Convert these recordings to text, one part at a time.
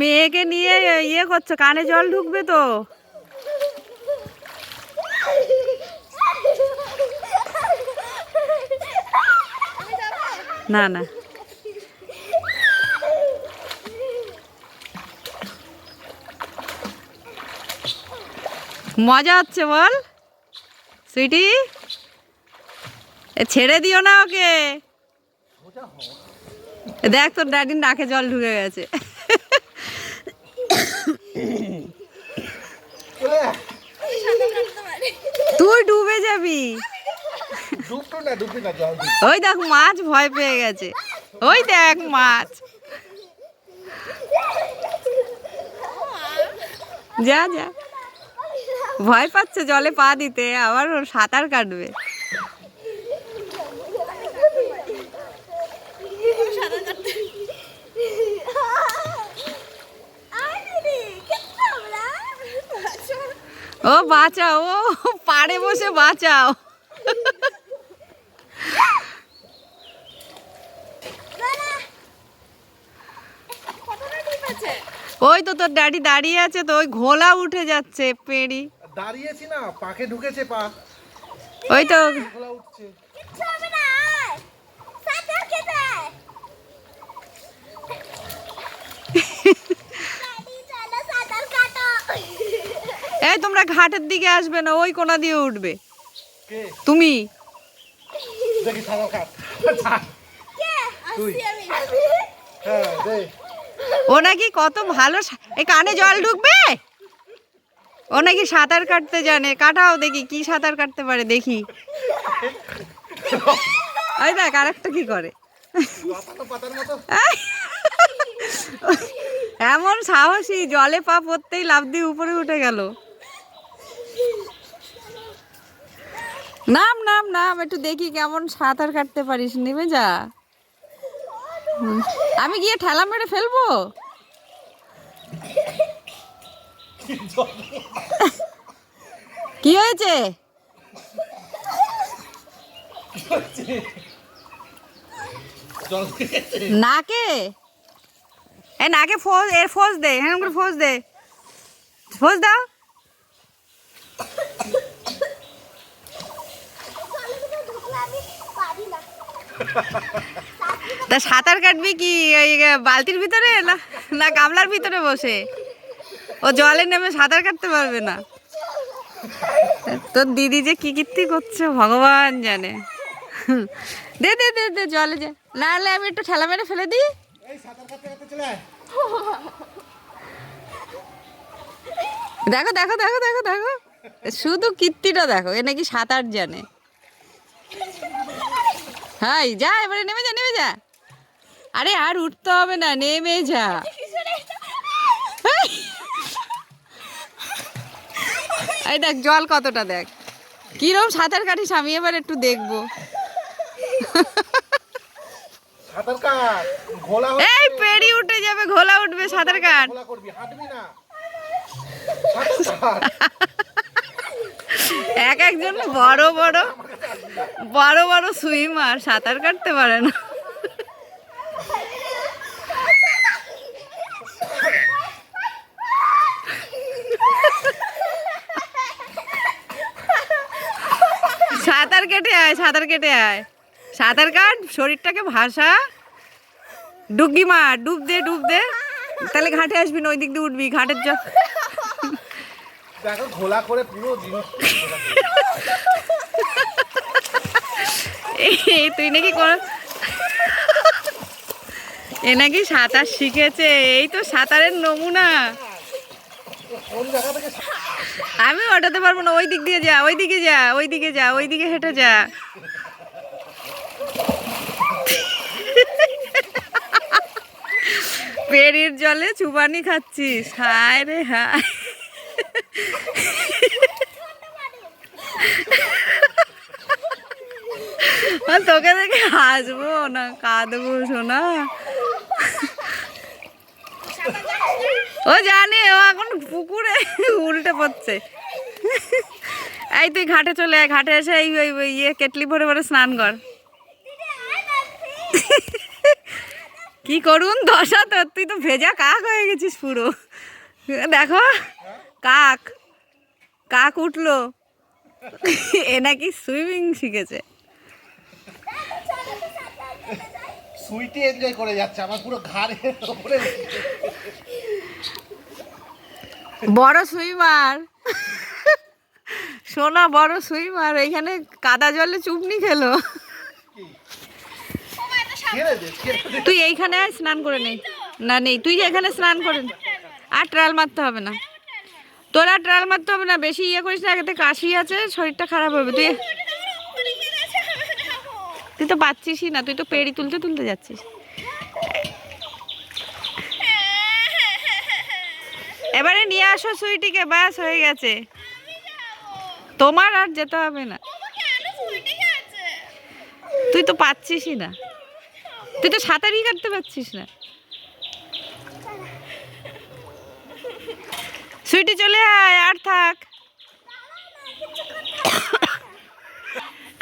মেয়েকে নিয়ে ইয়ে করছ, কানে জল ঢুকবে তো। না না। মজা হচ্ছে বল, সুইটি। ছেড়ে দিও না ওকে। দেখ তোর ড্যাডির নাকে জল ঢুকে গেছে। তুই ডুবে যাবি। ওই দেখ মাছ ভয় পেয়ে গেছে। ওই দেখ মাছ। যা যা। ভয় পাচ্ছে জলে পা দিতে আবার সাঁতার কাটবে। ও বাঁচাও ও পাড়ে বসে বাঁচাও। ওই তো তোর ড্যাডি দাঁড়িয়ে আছে তো ওই ঘোলা উঠে যাচ্ছে পেড়ি। দাঁড়িয়েছি না পাকে ঢুকেছে পা। ওই তো ঘোলা উঠছে। এই তোমরা ঘাটের দিকে আসবে না ওই কোনা দিয়ে উঠবে। তুমি? হ্যাঁ ও নাকি কত ভালো সা- এই কানে জল ঢুকবে? ও নাকি সাঁতার কাটতে জানে। কাটাও দেখি কি সাঁতার কাটতে পারে দেখি। ওই দেখ আরেকটা কি করে! এমন সাহসী জলে পা পড়তেই লাফ দিয়ে উপরে উঠে গেল। নাম নাম নাম, একটু দেখি কেমন সাঁতার কাটতে পারিস, নেমে যা। আমি গিয়ে ঠেলা মেরে ফেলব? কি হয়েছে? নাকে? এ, নাকে ফোজ এর ফোজ দে হ্যাঁ করে ফোজ দে। ফোজ দাও। তা সাঁতার কাটবি কি ওই বালতির ভিতরে না না গামলার ভিতরে বসে? ও জলে নেমে সাঁতার কাটতে পারবে না। তোর দিদি যে কি কীর্তি করছে ভগবান জানে। দে দে দে দে জলে যে। না হলে আমি একটু ঠেলা মেরে ফেলে দিই। এই সাঁতার কাটতে কাটতে চলে আয়। দেখো দেখো দেখো দেখো দেখো। শুধু কীর্তিটা দেখো এ নাকি সাঁতার জানে। হাই যা এবারে নেমে যা নেমে যা। আরে আর উঠতে হবে না নেমে যা। এই! দেখ জল কতটা দেখ। কিরম সাঁতার কাটিস আমি এবার একটু দেখব। এই পেড়ি উঠে যাবে ঘোলা উঠবে সাঁতার কাট। এক একজন বড় বড়। বড় বড় সুইমার, সাঁতার কাটতে পারে না। সাঁতার কেটে আয়, সাঁতার কেটে আয়। সাঁতার কাট, শরীরটাকে ভাসা। ডুবকি মার, ডুব দে ডুব দে। তাহলে ঘাটে আসবি না ওই দিক দিয়ে উঠবি, ঘাটের চ দেখো, ঘোলা করে পুরো জিনিস তুই নাকি কোন এ নাকি সাঁতার শিখেছে, এই তো সাঁতারের নমুনা। আমি ওঠাতে পারব না, ওই দিক দিয়ে যা, ওই দিকে যা, ওই দিকে যা, ওই দিকে হেঁটে যা। পেরির জলে চুবানি খাচ্ছিস, হায় রে হায় আর তোকে দেখে হাসবো না, কাঁদবো শোনা ও জানে, ও এখন পুকুরে উল্টে পড়ছে। এই তুই ঘাটে চলে আয়, ঘাটে এসে এই, ওই ইয়ে কেটলি ভরে ভরে স্নান কর। কি করুন, দশা তোর তুই তো ভেজা কাক হয়ে গেছিস পুরো। দেখো, কাক কাক উঠল। এ নাকি সুইমিং শিখেছে। সুইটি এনজয় করে যাচ্ছে, আমার পুরো ঘাড়ের ওপরে বড় সুইমার। সোনা, বড় সুইমার, এখানে কাদা জলে চুপনি খেলো। তুই এইখানে স্নান করে নেই না, নেই, তুই এখানে স্নান করে। আর ট্রাল মারতে হবে না। তোর আর ট্রায়াল মারতে হবে না, বেশি ইয়ে করিস না এতে কাশি আছে, শরীরটা খারাপ হবে। তুই তুই তো পাচ্ছিসই না, তুই তো পেড়ি তুলতে তুলতে যাচ্ছিস। এবারে নিয়ে আসো সুইটিকে, ব্যাস, হয়ে গেছে। তোমার আর যেতে হবে না। তুই তো পাচ্ছিসই না। তুই তো সাঁতারই কাটতে পারছিস না। সুইটি চলে আয়, আর থাক।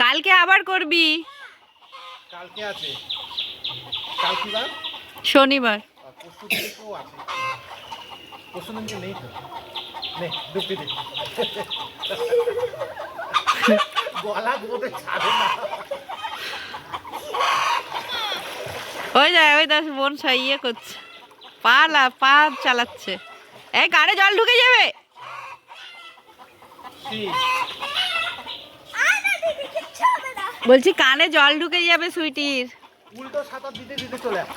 কালকে আবার করবি। কালকে আছে। কাল কি বার? শনিবার। পরশু দিনে কেউ আছে। পরশু দিনকে নেই তো। নে ডুবতে দে। গলা ধরে ছাড়ে না। ওই ওই দাস বোন ইয়ে করছে। পা লা পা চালাচ্ছে। এই কানে জল ঢুকে যাবে। বলছি কানে জল ঢুকে যাবে সুইটির। উল্টো সাঁতার দিতে দিতে চলে আস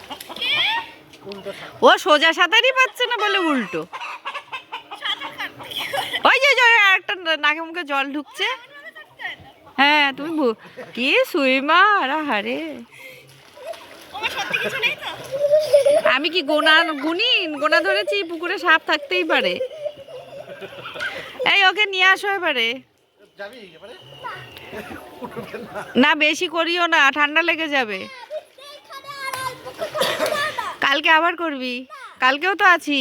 উল্টো সাঁতার। ও সোজা সাঁতারই পাচ্ছে না বলে উল্টো। ওই যে একটা নাকে মুখে জল ঢুকছে। হ্যাঁ তুমি কি সুইমার হারে আমি কি গোনা গুনি? গোনা ধরেছি পুকুরে সাপ থাকতেই পারে। এই ওকে নিয়ে আসো এবারে? না, বেশি করিও না, ঠান্ডা লেগে যাবে। কালকে আবার করবি? কালকেও তো আছি।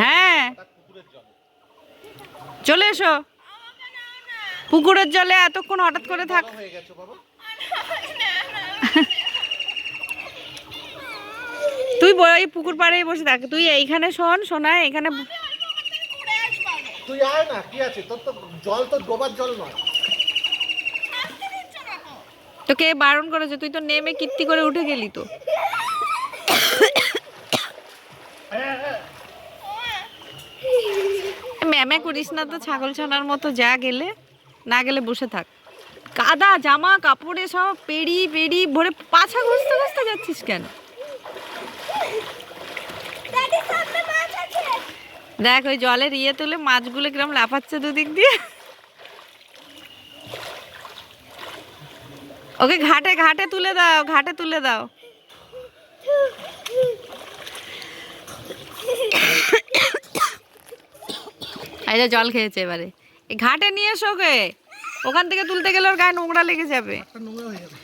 হ্যাঁ। চলে এসো। পুকুরের জলে এতক্ষণ হঠাৎ করে থাক। তুই পুকুর পাড়ে বসে থাক। তুই এইখানে শোন শোনায় এখানে তুই আয় না, কি আছে? তোর তো জল তো ডোবার জল নয়। তোকে বারণ করেছে, তুই তো নেমে কীর্তি করে উঠে গেলি তো। ম্যামে করিস না তো, ছাগল ছানার মতো যা গেলে, না গেলে বসে থাক। কাদা, জামা, কাপড়ে সব পেড়ি পেড়ি, ভরে পাছা ঘষতে ঘষতে যাচ্ছিস কেন? দেখ, ওই জলের ইয়ে তুলে মাছগুলো কিরম লাফাচ্ছে দুদিক দিয়ে। ওকে ঘাটে ঘাটে তুলে দাও, ঘাটে তুলে দাও। এই যে জল খেয়েছে এবারে। ঘাটে নিয়ে এসো ওকে। ওখান থেকে তুলতে গেলে ওর গায়ে নোংরা লেগে যাবে। নোংরা হয়ে যাবে।